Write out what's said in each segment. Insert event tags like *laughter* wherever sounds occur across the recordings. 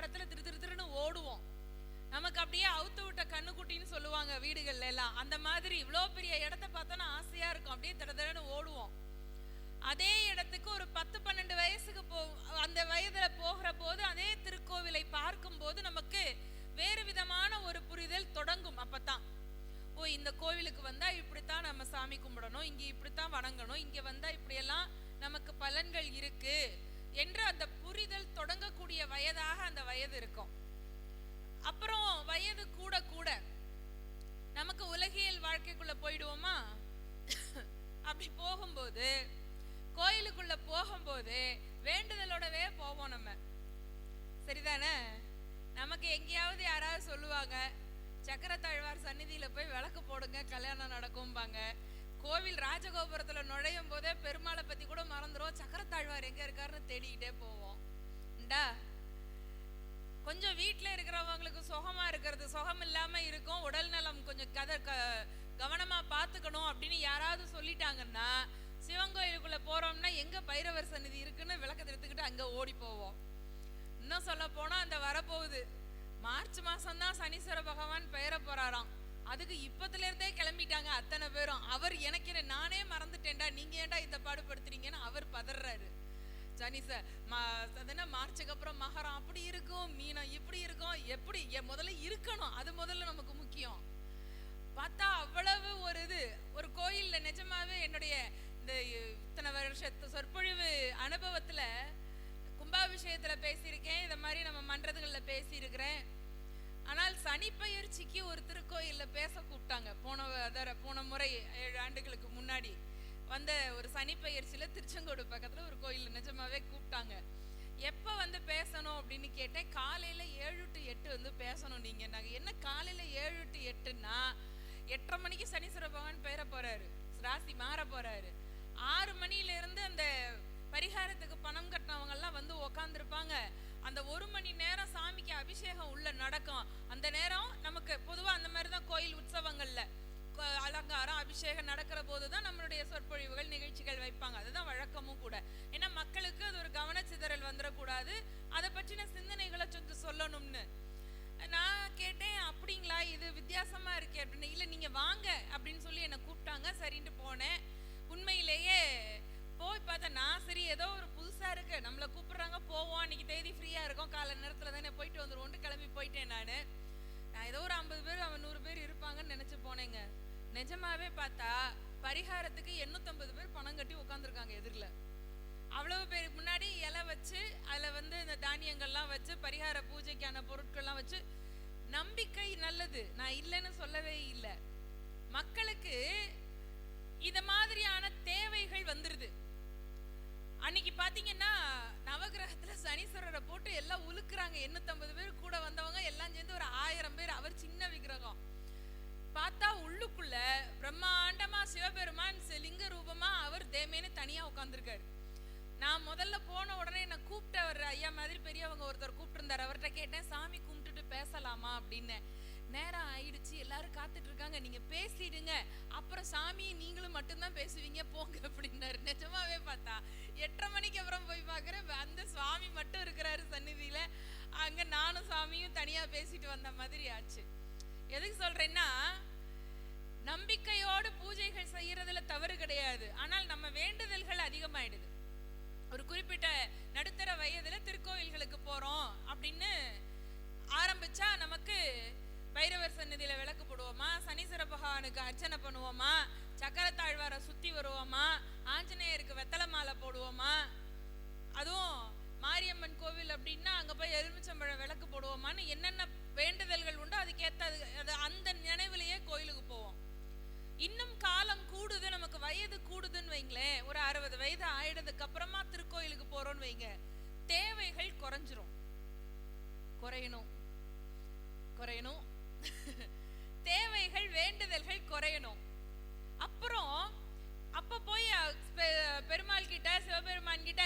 வெளி பிரகாரத்துல திரு திரு திருன்னு ஓடுவோம். நமக்கு அப்படியே அவுத்து விட்ட கண்ணுக்குட்டின்னு சொல்லுவாங்க வீடுகள்ல எல்லாம். அந்த மாதிரி இவ்வளோ பெரிய இடத்த பார்த்தோன்னா ஆசையா இருக்கும். அப்படியே திட திடன்னு ஓடுவோம். அதே இடத்துக்கு ஒரு பத்து பன்னெண்டு வயசுக்கு போ அந்த வயதுல போகிற போது அதே திருக்கோவிலை பார்க்கும் போது நமக்கு வேறு விதமான ஒரு புரிதல் தொடங்கும் அப்பதான் ஓ இந்த கோவிலுக்கு வந்தா இப்படித்தான் நம்ம சாமி கும்பிடணும். இங்க இப்படித்தான் வணங்கணும். இங்க வந்தா இப்படியெல்லாம் நமக்கு பலன்கள் இருக்கு. என்று அந்த புரிதல் தொடங்கக்கூடிய வயதாக அந்த வயது இருக்கும். அப்புறம் வயது கூட கூட நமக்கு உலகியல் வாழ்க்கைக்குள்ள போயிடுவோமா? அப்படி போகும்போது கோயிலுக்குள்ள போகும்போது வேண்டுதலோடவே போவோம் நம்ம. சரிதானே? நமக்கு எங்கேயாவது யாராவது சொல்லுவாங்க சக்கரத்தாழ்வார் சந்நிதியில் போய் விளக்கு போடுங்க கல்யாணம் நடக்கும்பாங்க. கோவில் ராஜகோபுரத்துல நுழையும் போதே பெருமாளை பத்தி கூட மறந்துடும் சக்கரத்தாழ்வார் எங்க இருக்காருன்னு தேடிக்கிட்டே போவோம். இந்தா கொஞ்சம் வீட்டில் இருக்கிறவங்களுக்கு சுகமா இருக்கிறது சுகம் இல்லாம இருக்கும் உடல் நலம் கொஞ்சம் கதை க கவனமா பார்த்துக்கணும் அப்படின்னு யாராவது சொல்லிட்டாங்கன்னா சிவன் கோயிலுக்குள்ளே போறோம்னா எங்க பைரவர் சந்நிதி இருக்குன்னு விளக்கத்தை எடுத்துக்கிட்டு அங்க ஓடி போவோம். இன்னும் சொல்ல போனா அந்த வரப்போகுது. மார்ச் மாசம்தான் சனீஸ்வர பகவான் பெயர போறாராம். அதுக்கு இப்பத்துல இருந்தே கிளம்பிட்டாங்க அத்தனை பேரும். அவர் எனக்கு என்ன, நானே மறந்துட்டேன்டா நீங்க ஏன்டா இந்த பாடுபடுத்துறீங்கன்னு அவர் பதறாரு. சனி சார் மா அது என்ன மார்ச்சுக்கு அப்புறம் மகரம் அப்படி இருக்கும் மீனம் இப்படி இருக்கும் எப்படி முதல்ல இருக்கணும் அது முதல்ல நமக்கு முக்கியம். பார்த்தா அவ்வளவு ஒரு இது ஒரு கோயில்ல நிஜமாவே என்னுடைய இந்த இத்தனை வருஷத்து சொற்பொழிவு அனுபவத்துல கும்பாபிஷேகத்துல பேசியிருக்கேன் இதை மாதிரி நம்ம மன்றதுகளில் பேசியிருக்கிறேன். ஆனால் சனிப்பயிற்சிக்கு ஒரு திருக்கோயில்ல பேச கூப்பிட்டாங்க. போன அதர போன முறை ஏழு ஆண்டுகளுக்கு முன்னாடி வந்த ஒரு சனிப்பயிற்சியில் திருச்செங்கோடு பக்கத்துல ஒரு கோயில் நிஜமாவே கூப்பிட்டாங்க. எப்போ வந்து பேசணும் அப்படின்னு கேட்டேன். காலையில் ஏழு டு எட்டு வந்து பேசணும் நீங்கள் நாங்கள் என்ன காலையில் ஏழு டு எட்டுன்னா எட்டரை மணிக்கு சனீஸ்வர பகவான் பெயர போகிறாரு ராசி மாற போகிறாரு வந்துடக்கூடாது அதை பற்றின சிந்தனைகளை கொஞ்சம் சொல்லணும்னு. நான் கேட்டேன் அப்படிங்களா? இது வித்தியாசமா இருக்கே அப்படின்னு. இல்லை நீங்க வாங்க அப்படின்னு சொல்லி என்னை கூப்பிட்டாங்க. சரின்ட்டு போனேன். உண்மையிலேயே போய் பார்த்தா நான் சரி ஏதோ ஒரு புதுசா இருக்கு. நம்மளை கூப்பிடுறாங்க போவோம். அன்னைக்கு தேதி ஃப்ரீயா இருக்கும். காலை நேரத்தில் தானே போயிட்டு வந்துருவோம்ட்டு கிளம்பி போயிட்டேன் நான். நான் ஏதோ ஒரு ஐம்பது பேர் அவன் நூறு பேர் இருப்பாங்கன்னு நினைச்சு போனேங்க. நிஜமாவே பார்த்தா பரிகாரத்துக்கு எண்ணூத்தம்பது பேர் பணம் கட்டி உட்காந்துருக்காங்க எதிரில். அவ்வளவு பேருக்கு முன்னாடி இலை வச்சு அதில் வந்து இந்த தானியங்கள்லாம் வச்சு பரிகார பூஜைக்கான பொருட்கள்லாம் வச்சு நம்பிக்கை நல்லது. நான் இல்லைன்னு சொல்லவே இல்லை. மக்களுக்கு இந்த மாதிரியான தேவைகள் வந்துருது. அன்னைக்கு பார்த்தீங்கன்னா நவகிரகத்தில் சனீஸ்வரரை போட்டு எல்லாம் உலுக்குறாங்க. எண்ணூத்தம்பது பேர் கூட வந்தவங்க எல்லாம் சேர்ந்து ஒரு ஆயிரம் பேர். அவர் சின்ன விக்கிரகம். பார்த்தா உள்ளுக்குள்ள பிரம்மாண்டமா சிவபெருமான் லிங்க ரூபமா அவர் தேமேன்னு தனியா உட்காந்துருக்காரு நான் முதல்ல போன உடனே என்னை கூப்பிட்டவர் ஐயா மாதிரி பெரியவங்க ஒருத்தர் கூப்பிட்டுருந்தாரு. அவர்கிட்ட கேட்டேன் சாமி கும்பிட்டுட்டு பேசலாமா? அப்படின்னு. நேரம் ஆயிடுச்சு. எல்லாரும் காத்துட்டு இருக்காங்க நீங்க பேசிடுங்க. அப்புறம் சாமி நீங்களும் மட்டும்தான் பேசுவீங்க. போங்க. அப்படின்னாரு. நிஜமாவே பார்த்தா எட்டரை மணிக்கு அப்புறம் போய் பார்க்குறேன். அந்த சுவாமி மட்டும் இருக்கிறாரு சந்நிதியில. அங்க நானும் சாமியும் தனியா பேசிட்டு வந்த மாதிரி ஆச்சு. எதுக்கு சொல்றேன்னா நம்பிக்கையோடு பூஜைகள் செய்யறதுல தவறு கிடையாது. ஆனால் நம்ம வேண்டுதல்கள் அதிகமாயிடுது. ஒரு குறிப்பிட்ட நடுத்தர வயதுல திருக்கோயில்களுக்கு போறோம் அப்படின்னு ஆரம்பிச்சா நமக்கு பைரவர் சன்னதியில விளக்கு போடுவோமா? சனீஸ்வர பகவானுக்கு அர்ச்சனை பண்ணுவோமா? சக்கரத்தாழ்வாரை சுத்தி வருவோமா? ஆஞ்சநேயருக்கு வெத்தலை மாலை போடுவோமா? அதுவும் மாரியம்மன் கோவில் அப்படின்னா அங்க போய் எலுமிச்சம்பழம் விளக்கு போடுவோமான்னு என்னென்ன வேண்டுதல்கள் உண்டோ அதுக்கேற்ற அது அது அந்த நினைவிலேயே கோயில் வைங்க தேவைகள் குறைஞ்சிரும். குறையணும். குறையணும். *laughs* தேவைகள் வேண்டுதல்கள் குறையணும். அப்புறம் அப்ப போய் பெருமாள் கிட்ட சிவபெருமான் கிட்ட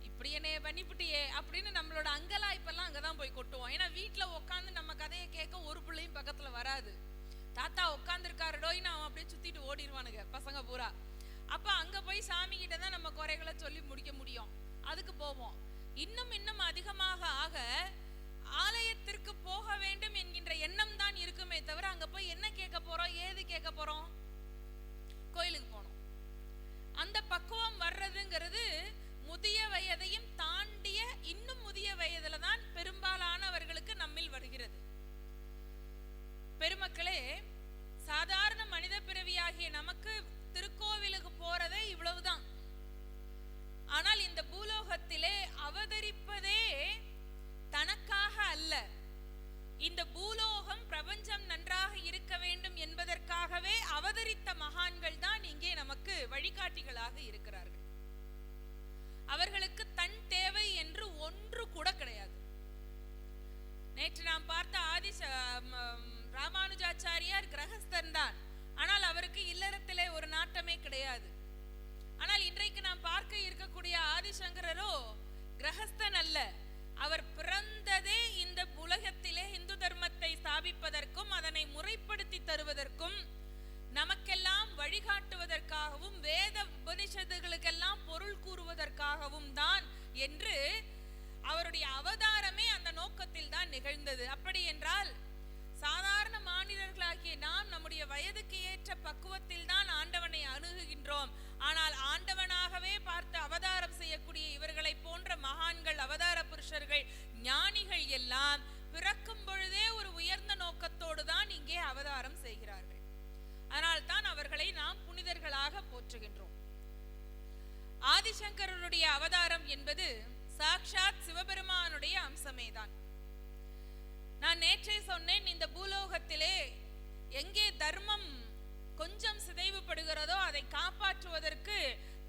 இப்படி என்னைய பண்ணிப்புட்டியே அப்படின்னு நம்மளோட அங்கலாய்ப்பெல்லாம் அங்கதான் போய் கொட்டுவோம். ஏன்னா வீட்டுல உட்காந்து நம்ம கதையை கேட்க ஒரு பிள்ளையும் பக்கத்துல வராது. தாத்தா உட்காந்துருக்காருடோயின்னு அவன் அப்படியே சுத்திட்டு ஓடிடுவானுங்க பசங்க பூரா. அப்ப அங்க போய் சாமி கிட்ட தான் நம்ம குறைகளை சொல்லி முடிக்க முடியும். அதுக்கு போவோம். இன்னும் இன்னும் அதிகமாக ஆக ஆலயத்திற்கு போக வேண்டும் என்கின்ற எண்ணம் தான் இருக்குமே தவிர அங்க போய் என்ன கேட்க போறோம் ஏது கேட்க போறோம்? கோயிலுக்கு போனோம் அந்த பக்குவம் வர்றதுங்கிறது முதிய வயதையும் தாண்டிய இன்னும் முதிய வயதுல தான் பெரும்பாலானவர்களுக்கு ஆனால் இன்றைக்கு நாம் பார்க்க இருக்கக்கூடிய ஆதிசங்கரரோ கிரகஸ்தன் அல்ல அவர் பிறந்ததே இந்த உலகத்திலே இந்து தர்மத்தை ஸ்தாபிப்பதற்கும் அதனை முறைப்படுத்தி தருவதற்கும் நமக்கெல்லாம் வழிகாட்டுவதற்காகவும் வேத உபனிஷத்துகளுக்கெல்லாம் பொருள் கூறுவதற்காகவும் தான் என்று அவருடைய அவதாரமே அந்த நோக்கத்தில் தான் நிகழ்ந்தது. அப்படி என்றால் சாதாரண மாநிலர்களாகிய நாம் நம்முடைய வயதுக்கு ஏற்ற பக்குவத்தில் தான் ஆண்டவனை அணுகுகின்றோம். ஆனால் ஆண்டவனாகவே பார்த்து அவதாரம் செய்யக்கூடிய இவர்களை போன்ற மகான்கள் அவதார புருஷர்கள் ஞானிகள் எல்லாம் பிறக்கும் பொழுதே ஒரு உயர்ந்த நோக்கத்தோடு தான் இங்கே அவதாரம் செய்கிறார்கள். அதனால் தான் அவர்களை நாம் புனிதர்களாக போற்றுகின்றோம். ஆதிசங்கரனுடைய அவதாரம் என்பது சாக்ஷாத் சிவபெருமானுடைய அம்சமேதான். நான் நேற்றே சொன்னேன் இந்த பூலோகத்திலே அதை காப்பாற்றுவதற்கு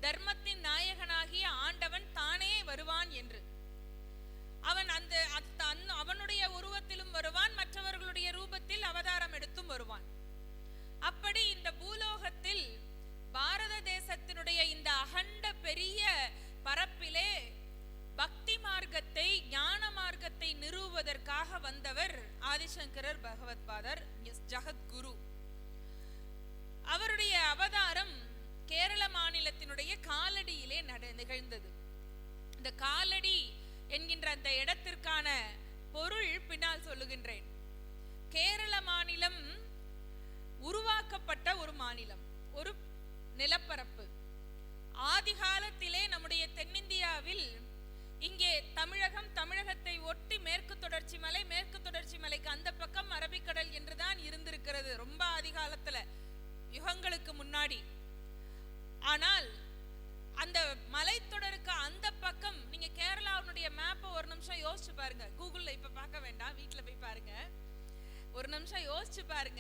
தர்மத்தின் நாயகனாகிய ஆண்டவன் தானே வருவான் என்று. அவன் அந்த அவனுடைய உருவத்திலும் வருவான் மற்றவர்களுடைய ரூபத்தில் அவதாரம் எடுத்தும் வருவான். அப்படி இந்த பூலோகத்தில் பாரத தேசத்தினுடைய இந்த அகண்ட பெரிய பரப்பிலே பக்தி மார்க்கத்தை ஞான மார்க்கத்தை நிறுவுவதற்காக வந்தவர் ஆதிசங்கரர் பகவத் பாதர் ஜகத்குரு. அவருடைய காலடியிலே நட நிகழ்ந்தது. இந்த காலடி என்கின்ற அந்த இடத்திற்கான பொருள் பின்னால் சொல்லுகின்றேன். கேரள மாநிலம் உருவாக்கப்பட்ட ஒரு மாநிலம் ஒரு நிலப்பரப்பு. ஆதிகாலத்திலே நம்முடைய தென்னிந்தியாவில் இங்கே தமிழகம் தமிழகத்தை ஒட்டி மேற்கு தொடர்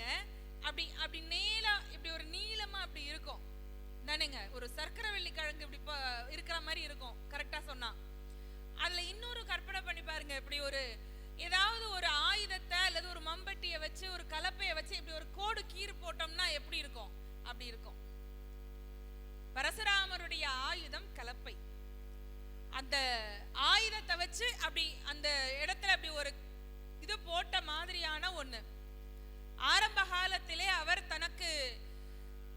பாருங்க. அப்படி அப்படி நீளா இப்படி ஒரு நீளமா அப்படி இருக்கும். தானேங்க ஒரு சர்க்கரை வெள்ளி கிழங்கு இப்படி இருக்கிற மாதிரி இருக்கும். கரெக்டா சொன்னா. அதுல இன்னொரு கற்பனை பண்ணி பாருங்க. இப்படி ஒரு ஏதாவது ஒரு ஆயுதத்தை அல்லது ஒரு மம்பட்டியை வச்சு ஒரு கலப்பையை வச்சு இப்படி ஒரு கோடு கீறு போட்டோம்னா எப்படி இருக்கும்? அப்படி இருக்கும். பரசுராமருடைய ஆயுதம் கலப்பை. அந்த ஆயுதத்தை வச்சு அப்படி அந்த இடத்துல அப்படி ஒரு இது போட்ட மாதிரியான ஒன்று ஆரம்ப காலத்திலே அவர் தனக்கு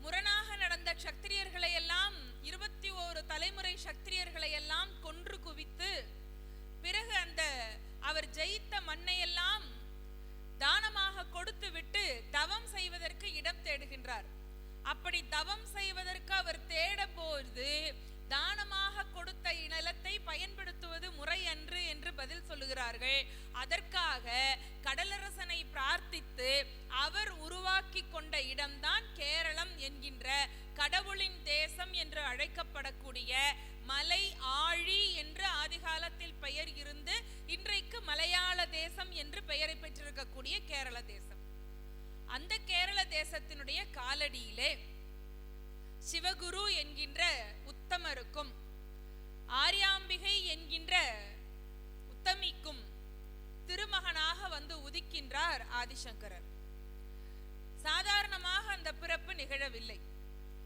முரணாக நடந்த சத்திரியர்களை எல்லாம் இருபத்தி ஓரு தலைமுறை சத்திரியர்களை எல்லாம் கொன்று குவித்து பிறகு அந்த அவர் ஜெயித்த மண்ணையெல்லாம் தானமாக கொடுத்து விட்டு தவம் செய்வதற்கு இடம் தேடுகின்றார். அப்படி தவம் செய்வதற்கு அவர் தேட போது தானமாக கொடுத்த நிலத்தை பயன்படுத்துவது முறை அன்று என்று பதில் சொல்லுகிறார்கள். அதற்காக கடலரசனை பிரார்த்தித்து அவர் உருவாக்கி கொண்ட இடம்தான் கேரளம் என்கின்ற கடவுளின் தேசம் என்று அழைக்கப்படக்கூடிய மலை ஆழி என்று ஆதிகாலத்தில் பெயர் இருந்து இன்றைக்கு மலையாள தேசம் என்று பெயரை பெற்றிருக்கக்கூடிய கேரள தேசம். அந்த கேரள தேசத்தினுடைய காலடியிலே சிவகுரு என்கின்ற உத்தமருக்கும் ஆரியாம்பிகை என்கின்ற உத்தமிக்கும் திருமகனாக வந்து உதிக்கின்றார் ஆதிசங்கரர். சாதாரணமாக அந்த பிறப்பு நிகழவில்லை.